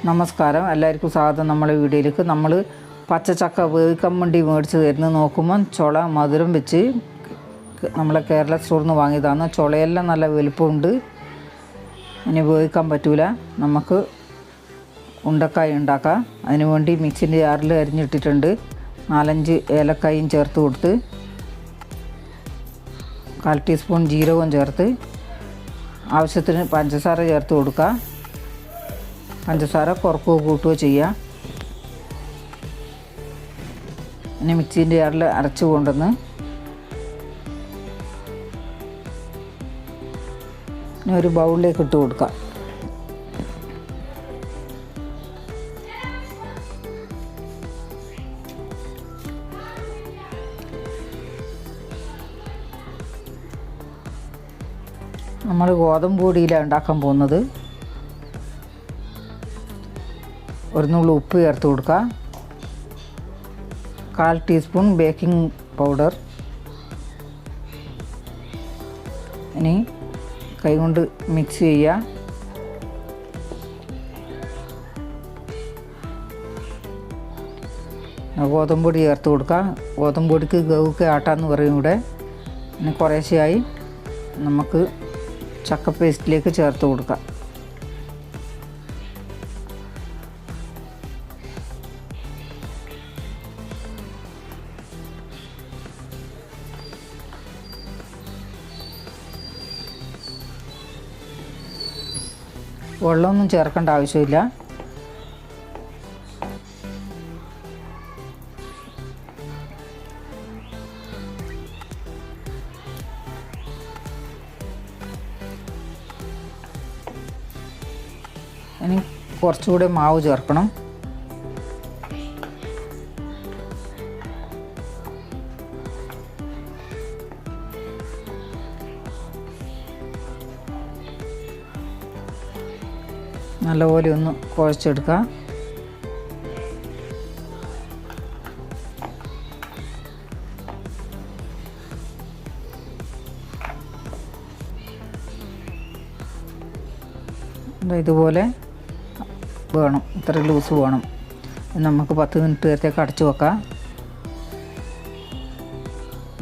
നമസ്കാരം. എല്ലാവർക്കും സ്വാഗതം നമ്മളെ വീഡിയോയിലേക്ക്. നമ്മൾ പച്ചച്ചക്ക വേവിക്കാൻ വേണ്ടി മേടിച്ച് തരുന്നത് നോക്കുമ്പോൾ ചുള മധുരം വെച്ച് നമ്മളെ കേരള സ്റ്റോറിൽ നിന്ന് വാങ്ങിയതാണ്. ചുളയെല്ലാം നല്ല വലുപ്പമുണ്ട്. ഇനി വേവിക്കാൻ പറ്റൂല. നമുക്ക് ഉണ്ടക്കായ ഉണ്ടാക്കാം. അതിന് വേണ്ടി മിക്സിന്റെ ജാറിൽ അരിഞ്ഞിട്ടിട്ടുണ്ട്. നാലഞ്ച് ഏലക്കായും ചേർത്ത് കൊടുത്ത് കാൽ ടീസ്പൂൺ ജീരകവും ചേർത്ത് ആവശ്യത്തിന് പഞ്ചസാര ചേർത്ത് കൊടുക്കുക പഞ്ചസാര കുറക്കുകയോ കൂട്ടുകയോ ചെയ്യുക ഇനി മിക്സീന്റെ ജാറിൽ അരച്ച് കൊണ്ടുവന്ന്. ഇനി ഒരു ബൗളിലേക്ക് ഇട്ട് കൊടുക്കുക നമ്മൾ ഗോതമ്പ് പൊടിയിലാണ് ഉണ്ടാക്കാൻ പോകുന്നത്. ഒരു നുള്ളു ഉപ്പ് ചേർത്ത് കൊടുക്കുക. കാൽ ടീസ്പൂൺ ബേക്കിംഗ് പൗഡർ. ഇനി കൈകൊണ്ട് മിക്സ് ചെയ്യുക. ഗോതമ്പ് പൊടി ചേർത്ത് കൊടുക്കുക. ഗോതമ്പ് പൊടിക്ക് ഗവുക്ക് ആട്ടാന്ന് പറയും ഇവിടെ. പിന്നെ കുറേശ്ശെയായി നമുക്ക് ചക്ക പേസ്റ്റിലേക്ക് ചേർത്ത് കൊടുക്കാം. വെള്ളമൊന്നും ചേർക്കേണ്ട ആവശ്യമില്ല. ഇനി കുറച്ചുകൂടി മാവ് ചേർക്കണം. നല്ലപോലെ ഒന്ന് കുഴച്ചെടുക്കുക. ഇതുപോലെ വേണം ഇത്ര ലൂസ് വേണം. നമുക്ക് പത്ത് മിനിറ്റ് നേരത്തേക്ക് അടച്ചു വെക്കാം.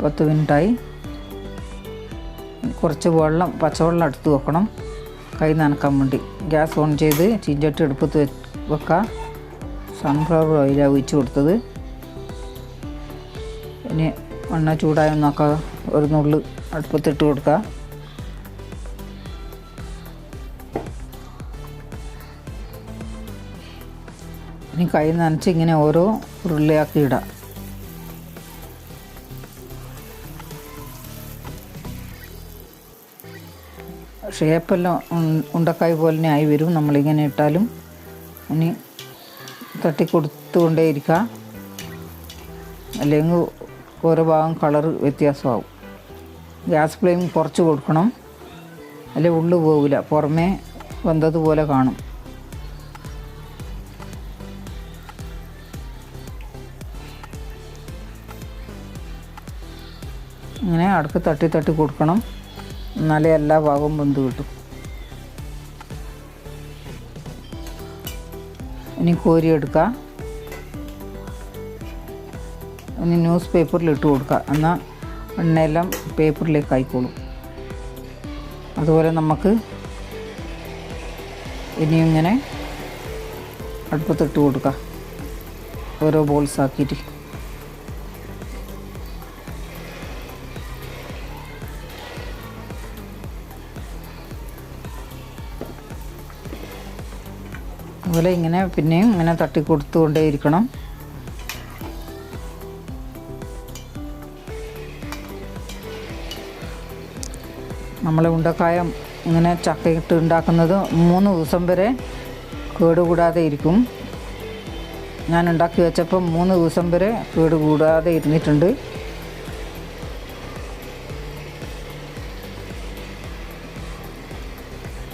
പത്ത് മിനിറ്റായി. കുറച്ച് വെള്ളം പച്ചവെള്ളം എടുത്ത് വെക്കണം. കൈ നനക്കാൻ വേണ്ടി. ഗ്യാസ് ഓൺ ചെയ്ത് ചീഞ്ചട്ടി എടുപ്പത്ത് വെക്കുക വെക്കാം. സൺഫ്ലവർ ഓയിലാണ് ഒഴിച്ച് കൊടുത്തത്. ഇനി എണ്ണ ചൂടായ നോക്ക. ഒരു നുള്ളു അടുപ്പത്തിട്ട് കൊടുക്കുക ഇനി കൈ നനച്ച് ഇങ്ങനെ ഓരോ ഉരുളിയാക്കി ഇടാം. ഷേപ്പെല്ലാം ഉണ്ടക്കായ പോലെ ആയി വരും. നമ്മളിങ്ങനെ ഇട്ടാലും ഇനി തട്ടി കൊടുത്തുകൊണ്ടേയിരിക്കുക അല്ലെങ്കിൽ ഓരോ ഭാഗം കളർ വ്യത്യാസമാവും. ഗ്യാസ് ഫ്ലെയിം കുറച്ച് കൊടുക്കണം. അല്ലെ ഉള്ളു പോകില്ല പുറമേ വന്നതുപോലെ കാണും. ഇങ്ങനെ അടുക്ക് തട്ടി തട്ടി കൊടുക്കണം. എന്നാലേ എല്ലാ ഭാഗവും വെന്ത് കിട്ടും. ഇനി കോരിയെടുക്കുക ഇനി ന്യൂസ് പേപ്പറിൽ ഇട്ട് കൊടുക്കുക എന്നാൽ എണ്ണയെല്ലാം പേപ്പറിലേക്ക് ആയിക്കോളും. അതുപോലെ നമുക്ക് ഇനിയും ഇങ്ങനെ അടുപ്പത്തിട്ട് കൊടുക്കുക ഓരോ ബോൾസ് അതുപോലെ ഇങ്ങനെ പിന്നെയും ഇങ്ങനെ തട്ടി കൊടുത്തുകൊണ്ടേ ഇരിക്കണം. നമ്മൾ ഉണ്ടക്കായം ഇങ്ങനെ ചക്കയിട്ട് ഉണ്ടാക്കുന്നത് മൂന്ന് ദിവസം വരെ കേടുകൂടാതെ ഇരിക്കും. ഞാൻ ഉണ്ടാക്കി വെച്ചപ്പോൾ മൂന്ന് ദിവസം വരെ കേടുകൂടാതെ ഇരുന്നിട്ടുണ്ട്.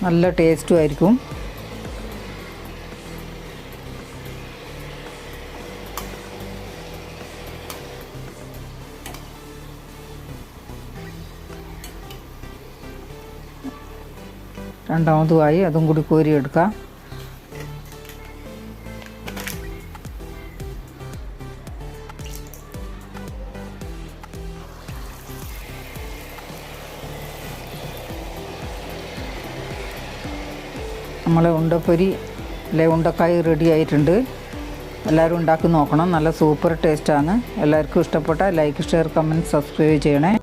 നല്ല ടേസ്റ്റും ആയിരിക്കും. രണ്ടാമതുമായി അതും കൂടി കോരിയെടുക്കാം നമ്മളെ ഉണ്ടപ്പൊരി അല്ലെ ഉണ്ടക്കായ് റെഡി ആയിട്ടുണ്ട്. എല്ലാവരും ഉണ്ടാക്കി നോക്കണം. നല്ല സൂപ്പർ ടേസ്റ്റാണ് എല്ലാവർക്കും ഇഷ്ടപ്പെട്ട ലൈക്ക് ഷെയർ കമന്റ് സബ്സ്ക്രൈബ് ചെയ്യണേ.